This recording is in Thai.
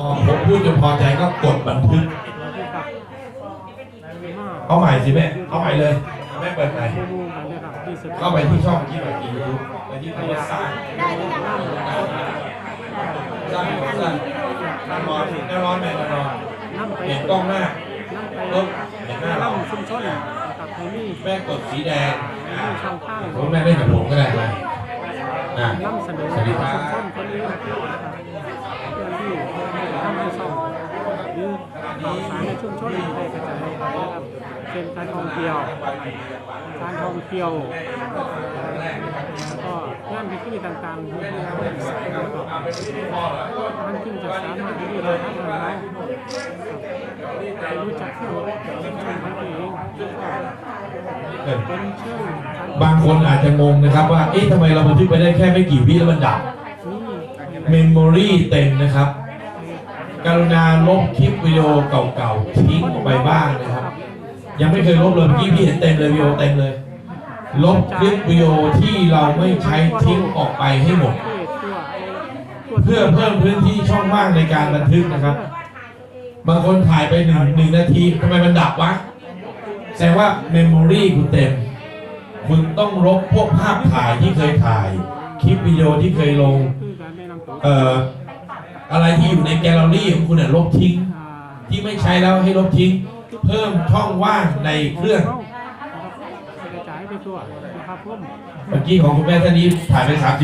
พอผมพูดจนพอใจก็กดบันทึก เอาใหม่สิแม่ เอาใหม่เลย แม่เปิดใหม่เข้าไปที่ช่องที่แบบยูทูบไปที่คำว่าสร้างได้หรือยังสร้างสร้างแน่นอนแน่นอนแม่แน่นอนน้ำไปเห็นกล้องหน้าน้ำไปปุ๊บเห็นหน้าเราน้ำชุมชนกับไทนี่แม่กดสีแดงอ่าช่องทางผมแม่เล่นกับผมก็ได้นะอ่าน้ำเสนอสวัสดีครับ ชุมชนคนนี้นะครับเพื่อนที่ทำให้ช่องหรือ ข่าวสารในชุมชนได้กระจายไปนะครับเช่นการท่องเที่ยว การท่องเที่ยวแล้วก็งานพิธีต่างๆที่เราได้ใส่แล้วก็ท่านจึงจะสามารถที่จะทำให้เราไปรู้จักที่ชุมชนของตัวเองเป็นเชิงการบางคนอาจจะงงนะครับว่าเอ๊ะทำไมเราบันทึกไปได้แค่ไม่กี่วิแล้วมันดับเมมโมรีเต็มนะครับ กรุณาลบคลิปวิดีโอเก่าๆทิ้งออกไปบ้างนะครับ ยังไม่เคยลบเลยเมื่อกี้พี่เห็นเต็มเลยวิดีโอเต็มเลย ลบคลิปวิดีโอที่เราไม่ใช้ทิ้งออกไปให้หมด เพื่อเพิ่มพื้นที่ช่องว่างในการบันทึกนะครับ บางคนถ่ายไปหนึ่งหนึ่งนาทีทำไมมันดับวะแสดงว่าเมมโมรีคุณเต็ม คุณต้องลบพวกภาพถ่ายที่เคยถ่าย คลิปวิดีโอที่เคยลง เอ่อ อะไรที่อยู่ในแกลเลอรี่ของคุณเนี่ยลบทิ้งอ่าที่ไม่ใช้แล้วให้ลบทิ้ง เพิ่มช่องว่างในเครื่องกระจายไปทั่วนะครับผมเมื่อกี้ของคุณแม่ท่านนี้ถ่ายไป30